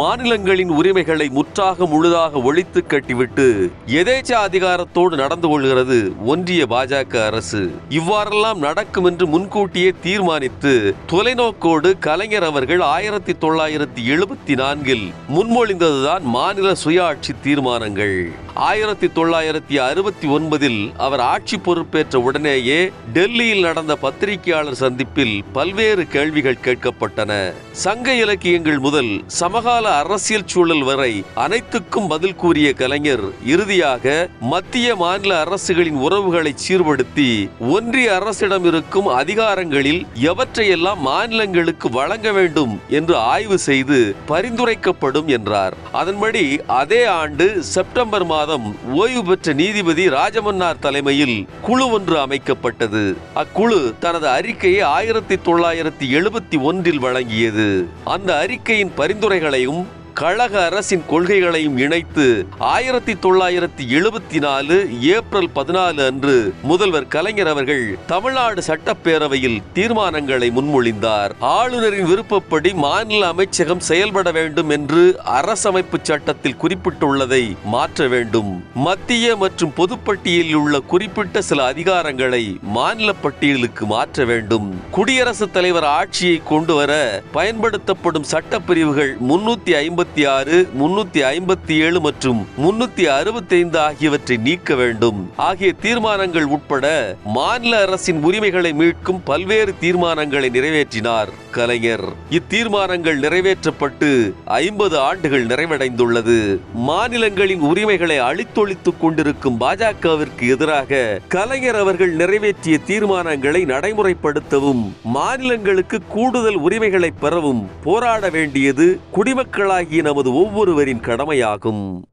மாநிலங்களின் உரிமைகளை முற்றாக முழுதாக ஒழித்து கட்டிவிட்டு எதேச்ச அதிகாரத்தோடு நடந்து கொள்கிறது ஒன்றிய பாஜக அரசு. இவ்வாறெல்லாம் நடக்கும் என்று முன்கூட்டியே தீர்மானித்து தொலைநோக்கோடு கலைஞர் அவர்கள் ஆயிரத்தி தொள்ளாயிரத்தி எழுபத்தி நான்கில் முன்மொழிந்ததுதான் மாநில சுயாட்சி தீர்மானங்கள். ஆயிரத்தி தொள்ளாயிரத்தி அறுபத்தி ஒன்பதில் அவர் ஆட்சி பொறுப்பேற்ற உடனேயே டெல்லியில் நடந்த பத்திரிகையாளர் சந்திப்பில் பல்வேறு கேள்விகள் கேட்கப்பட்டன. சங்க இலக்கியங்கள் முதல் சமகால அரசியல் சூழல் வரை அனைத்துக்கும் பதில் கூறிய கலைஞர் இறுதியாக மத்திய மாநில அரசுகளின் உறவுகளை சீர்படுத்தி ஒன்றிய அரசிடம் இருக்கும் அதிகாரங்களில் எவற்றையெல்லாம் மாநிலங்களுக்கு வழங்க வேண்டும் என்று ஆய்வு செய்து பரிந்துரைக்கப்படும் என்றார். அதன்படி அதே ஆண்டு செப்டம்பர் மாதம் ஓய்வு பெற்ற நீதிபதி ராஜமன்னார் தலைமையில் குழு ஒன்று அமைக்கப்பட்டது. அக்குழு தனது அறிக்கையை ஆயிரத்தி தொள்ளாயிரத்தி எழுபத்தி ஒன்றில் வழங்கியது. அந்த அறிக்கையின் பரிந்துரைகளையும் கழக அரசின் கொள்கைகளையும் இணைத்து ஆயிரத்தி தொள்ளாயிரத்தி எழுபத்தி நாலு ஏப்ரல் பதினாலு அன்று முதல்வர் கலைஞர் அவர்கள் தமிழ்நாடு சட்டப்பேரவையில் தீர்மானங்களை முன்மொழிந்தார். ஆளுநரின் விருப்பப்படி மாநில அமைச்சகம் செயல்பட வேண்டும் என்று அரசமைப்பு சட்டத்தில் குறிப்பிட்டுள்ளதை மாற்ற வேண்டும். மத்திய மற்றும் பொதுப்பட்டியலில் உள்ள குறிப்பிட்ட சில அதிகாரங்களை மாநில பட்டியலுக்கு மாற்ற வேண்டும். குடியரசுத் தலைவர் ஆட்சியை கொண்டு வர பயன்படுத்தப்படும் சட்டப்பிரிவுகள் முன்னூத்தி ஐம்பத்தி ஆறு முன்னூத்தி ஐம்பத்தி ஏழு மற்றும் முன்னூத்தி அறுபத்தி ஐந்து ஆகியவற்றை நீக்க வேண்டும். ஆகிய தீர்மானங்கள் உட்பட மாநில அரசின் உரிமைகளை மீட்கும் பல்வேறு தீர்மானங்களை நிறைவேற்றினார் கலைஞர். இத்தீர்மானங்கள் நிறைவேற்றப்பட்டு ஐம்பது ஆண்டுகள் நிறைவடைந்துள்ளது. மாநிலங்களின் உரிமைகளை அழித்தொழித்துக் கொண்டிருக்கும் பாஜகவிற்கு எதிராக கலைஞர் அவர்கள் நிறைவேற்றிய தீர்மானங்களை நடைமுறைப்படுத்தவும் மாநிலங்களுக்கு கூடுதல் உரிமைகளை பெறவும் போராட வேண்டியது குடிமக்களாகிய நமது ஒவ்வொருவரின் கடமையாகும்.